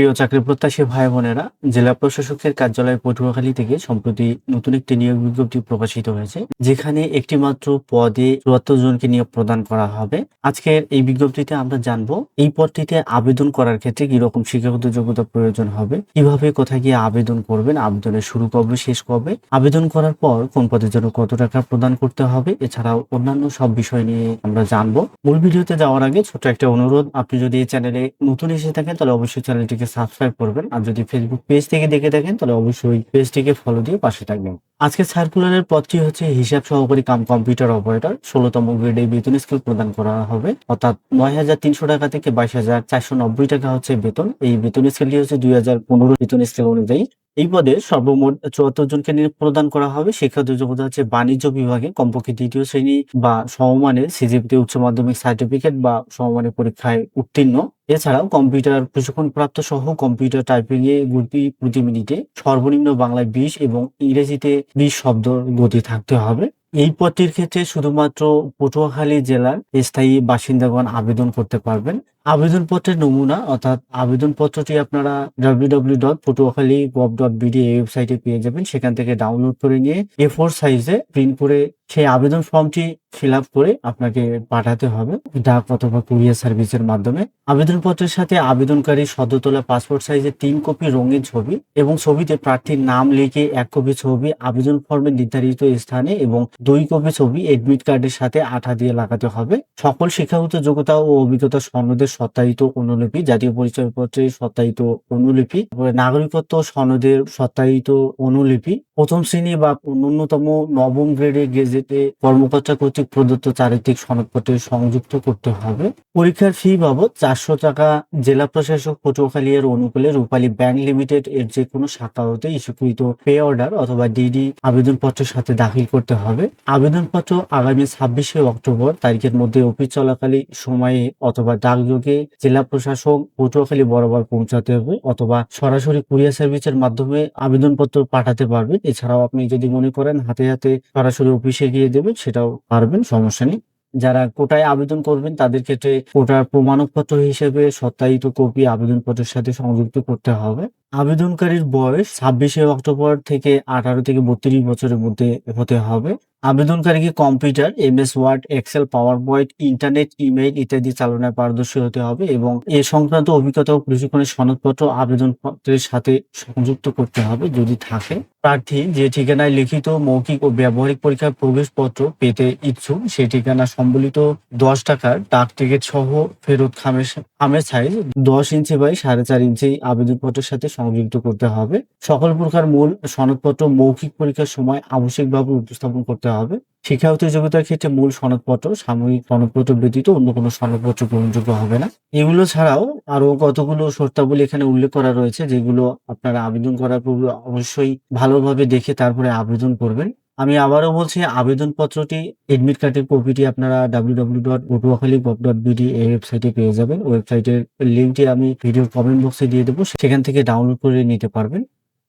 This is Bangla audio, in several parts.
প্রিয় চাকরি প্রত্যাশী ভাই বোনেরা, জেলা প্রশাসকের কার্যালয় পটুয়াখালী থেকে সম্প্রতি নতুন একটি নিয়োগ বিজ্ঞপ্তি প্রকাশিত হয়েছে, যেখানে একটি মাত্র পদে চুয়াত্তর জনকে নিয়োগ প্রদান করা হবে। আজকের এই বিজ্ঞপ্তিতে আমরা জানব, এই পদটিতে আবেদন করার ক্ষেত্রে কি রকম শিক্ষাগত যোগ্যতা প্রয়োজন হবে, কীভাবে কোথায় গিয়ে আবেদন করবেন, আবেদনের শুরু কবে, শেষ কবে, আবেদন করার পর কোন পদের জন্য কত টাকা প্রদান করতে হবে, এছাড়াও অন্যান্য সব বিষয় নিয়ে আমরা জানব। মূল ভিডিওতে যাওয়ার আগে ছোট একটা অনুরোধ, আপনি যদি এই চ্যানেলে নতুন এসে থাকেন, তাহলে অবশ্যই চ্যানেলটিকে সাবস্ক্রাইব করবেন। আর যদি ফেসবুক পেজ থেকে দেখে থাকেন, তাহলে অবশ্যই পেজটিকে ফলো দিয়ে পাশে থাকবেন। আজকে সার্কুলারের পদটি হচ্ছে হিসাব সহকারী কাম কম্পিউটার অপারেটর ষোলোতম গ্রেডে বেতন স্কেল প্রদান করা হবে। অর্থাৎ নয় হাজার তিনশো টাকা থেকে বাইশ হাজার চারশো নব্বই টাকা হচ্ছে বেতন। এই বেতন স্কেলটি হচ্ছে দুই হাজার পনেরো বেতন স্কেল অনুযায়ী। এই পদে সর্বমোট চুয়াত্তর জনকে নিয়োগ প্রদান করা হবে। শিক্ষাগত যোগ্যতা হচ্ছে বাণিজ্য বিভাগে, কমপক্ষে দ্বিতীয় শ্রেণি বা সমমানের সিজিপিতে উচ্চ মাধ্যমিক সার্টিফিকেট বা সমমানের পরীক্ষায় উত্তীর্ণ। এছাড়াও কম্পিউটার প্রশিক্ষণপ্রাপ্ত সহ কম্পিউটার টাইপিং এ গতি প্রতি মিনিটে সর্বনিম্ন বাংলায় বিশ এবং ইংরেজিতে বিশ শব্দ গতি থাকতে হবে। এই পদটির ক্ষেত্রে শুধুমাত্র পটুয়াখালী জেলার স্থায়ী বাসিন্দাগণ আবেদন করতে পারবেন। আবেদনপত্রের নমুনা, অর্থাৎ আবেদনপত্রটি আপনারা W W dot Patuakhali gov dot BD এই ওয়েবসাইটে পেয়ে যাবেন। সেখান থেকে ডাউনলোড করে নিয়ে এ ফোর সাইজে প্রিন্ট করে সেই আবেদন ফর্মটি ফিল আপ করে আপনাকে পাঠাতে হবে। ডাক অথবা কুরিয়ার সার্ভিসের মাধ্যমে। আবেদনপত্রের সাথে আবেদনকারী সদ্য তোলা পাসপোর্ট সাইজের তিন কপি রঙিন ছবি এবং ছবিতে প্রার্থীর নাম লিখে এক কপি ছবি আবেদন ফর্মে নির্ধারিত স্থানে এবং দুই কপি ছবি এডমিট কার্ডের সাথে আঠা দিয়ে লাগাতে হবে। সকল শিক্ষাগত যোগ্যতা ও অভিজ্ঞতা সনদের সত্যায়িত অনুলিপি, জাতীয় পরিচয়পত্রের সত্যায়িত অনুলিপি নাগরিকত্ব সনদের সত্যায়িত অনুলিপি, প্রথম শ্রেণি বা ন্যূনতম নবম গ্রেডের গেজেটে কর্মকর্তা কর্তৃক প্রদত্ত চারিত্রিক সনদপত্রে সংযুক্ত করতে হবে। পরীক্ষার ফি বাবদ চারশো টাকা জেলা প্রশাসক পটুয়াখালী এর অনুকূলে রূপালী ব্যাংক লিমিটেড এর যে কোনো শাখা হতে ইস্যুকৃত পে অর্ডার অথবা ডিডি আবেদনপত্রের সাথে দাখিল করতে হবে। আবেদনপত্র আগামী ছাব্বিশে অক্টোবর তারিখের মধ্যে অফিস চলাকালীন সময়ে অথবা ডাকযোগে জেলা প্রশাসক পটুয়াখালী বরাবর পৌঁছাতে হবে অথবা সরাসরি কুরিয়ার সার্ভিসের মাধ্যমে আবেদনপত্র পাঠাতে পারবেন। এছাড়াও আপনি যদি মনে করেন হাতে হাতে সরাসরি অফিসে গিয়ে দেবেন, সেটাও পারবেন, সমস্যা নেই। যারা কোটায় আবেদন করবেন, তাদের ক্ষেত্রে কোটার প্রমাণপত্র হিসেবে সত্যায়িত কপি আবেদনপত্রের সাথে সংযুক্ত করতে হবে। আবেদনকারীর বয়স ছাব্বিশে অক্টোবর থেকে আঠারো থেকে বত্রিশ বছরের মধ্যে হতে হবে। আবেদনকারীকে computer, MS Word, Excel PowerPoint internet, email ইত্যাদি চালনায় পারদর্শী হতে হবে এবং এ সংক্রান্ত অভিজ্ঞতা ও প্রশিক্ষণের সনদপত্র আবেদনপত্রের সাথে সংযুক্ত করতে হবে যদি থাকে। প্রার্থী যে ঠিকানায় লিখিত মৌখিক ও ব্যবহারিক পরীক্ষার প্রবেশপত্র পেতে ইচ্ছুক, সেই ঠিকানা সম্বলিত দশ টাকার ডাক টিকিট সহ ফেরত খামের খামের সাইজ দশ ইঞ্চি বাই সাড়ে চার ইঞ্চি আবেদনপত্রের সাথে সংযুক্ত করতে হবে। সকল প্রকার মূল সনদপত্র মৌখিক পরীক্ষার সময় আবশ্যিকভাবে উপস্থাপন করতে হবে। শিক্ষা যোগ্যতার ক্ষেত্রে মূল সনদপত্র, সাময়িক সনদপত্র ব্যতীত অন্য কোনো সনদপত্র গ্রহণযোগ্য হবে না। এগুলো ছাড়াও আরও কতগুলো শর্তাবলী এখানে উল্লেখ করা রয়েছে, যেগুলো আপনারা আবেদন করার পূর্বে অবশ্যই ভালোভাবে দেখে তারপরে আবেদন করবেন। আমি আবারও বলছি, আবেদনপত্রটি এডমিট কার্ডের কপিটি আপনারা W W dot Patuakhali gov dot BD এই ওয়েবসাইটে পেয়ে যাবেন। ওয়েবসাইটের লিঙ্কটি আমি ভিডিও কমেন্ট বক্সে দিয়ে দেবো, সেখান থেকে ডাউনলোড করে নিতে পারবেন।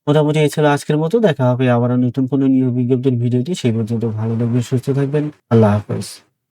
মোটামুটি এছাড়া আজকের মতো, দেখা হবে আবারও নতুন কোনো নিয়োগ বিজ্ঞপ্তির ভিডিওটি সেই পর্যন্ত ভালো থাকবেন, সুস্থ থাকবেন। আল্লাহ হাফেজ।